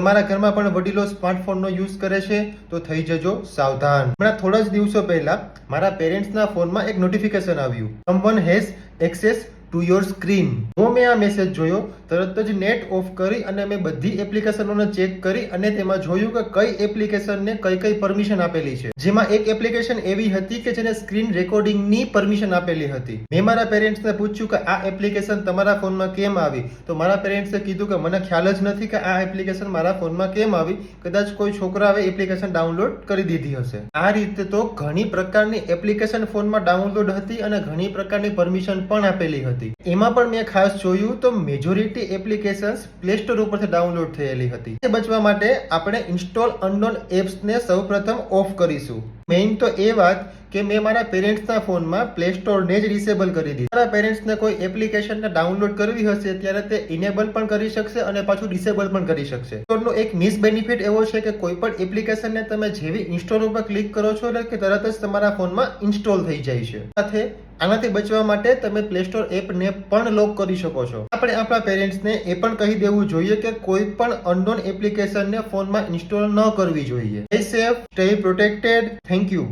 તમારા ઘરમાં પણ વડીલો સ્માર્ટફોનનો યુઝ કરે છે, તો થઈ જજો સાવધાન. હમણાં થોડા જ દિવસો પહેલા મારા પેરેન્ટ્સના ફોનમાં એક નોટિફિકેશન આવ્યું. Someone has access to your screen જો મેં આ મેસેજ જોયો, તરત જ નેટ ઓફ કરી અને મેં બધી એપ્લિકેશનોને ચેક કરી અને તેમાં જોયું કે કઈ એપ્લિકેશનને કઈ કઈ પરમિશન આપેલી છે. જેમાં એક એપ્લિકેશન એવી હતી કે જેને સ્ક્રીન રેકોર્ડિંગની પરમિશન આપેલી હતી. મેં મારા પેરેન્ટ્સને પૂછ્યું કે આ એપ્લિકેશન તમારા ફોનમાં કેમ આવી? તો મારા પેરેન્ટ્સે કીધું કે મને ખ્યાલ જ નથી કે આ એપ્લિકેશન મારા ફોનમાં કેમ આવી. કદાચ કોઈ છોકરાએ એપ્લિકેશન ડાઉનલોડ કરી દીધી હશે. આ રીતે તો ઘણી પ્રકારની એપ્લિકેશન ફોનમાં ડાઉનલોડ હતી અને ઘણી પ્રકારની પરમિશન પણ આપેલી હતી. એમાં પણ મેં ખાસ જોયું તો મેજોરિટી એપ્લિકેશન્સ પ્લે સ્ટોર ઉપરથી ડાઉનલોડ થયેલી હતી. તે બચવા માટે આપણે ઇન્સ્ટોલ અનનોન એપ્સને સૌપ્રથમ ઓફ કરીશું. મેઇન તો એ વાત કે મેં મારા પેરેન્ટ્સના ફોનમાં પ્લે સ્ટોરને જ ડિસેબલ કરી દીધી. મારા પેરેન્ટ્સને કોઈ એપ્લિકેશનને ડાઉનલોડ કરવી હશે ત્યારે તે ઇનેબલ પણ કરી શકશે અને પાછું ડિસેબલ પણ કરી શકશે. સ્ટોરનો એક મિસ બેનિફિટ એવો છે કે કોઈ પણ એપ્લિકેશનને તમે જેવી ઇન્સ્ટોલ ઉપર ક્લિક કરો છો એટલે કે તરત જ તમારા ફોનમાં ઇન્સ્ટોલ થઈ જાય છે. સાથે આનાથી બચવા માટે તમે પ્લે સ્ટોર એપને પણ લોક કરી શકો છો. આપણે આપણા પેરેન્ટ્સને એ પણ કહી દેવું જોઈએ કે કોઈ પણ અનનોન એપ્લિકેશનને ફોનમાં ઇન્સ્ટોલ ન કરવી જોઈએ. Stay safe stay protected thank you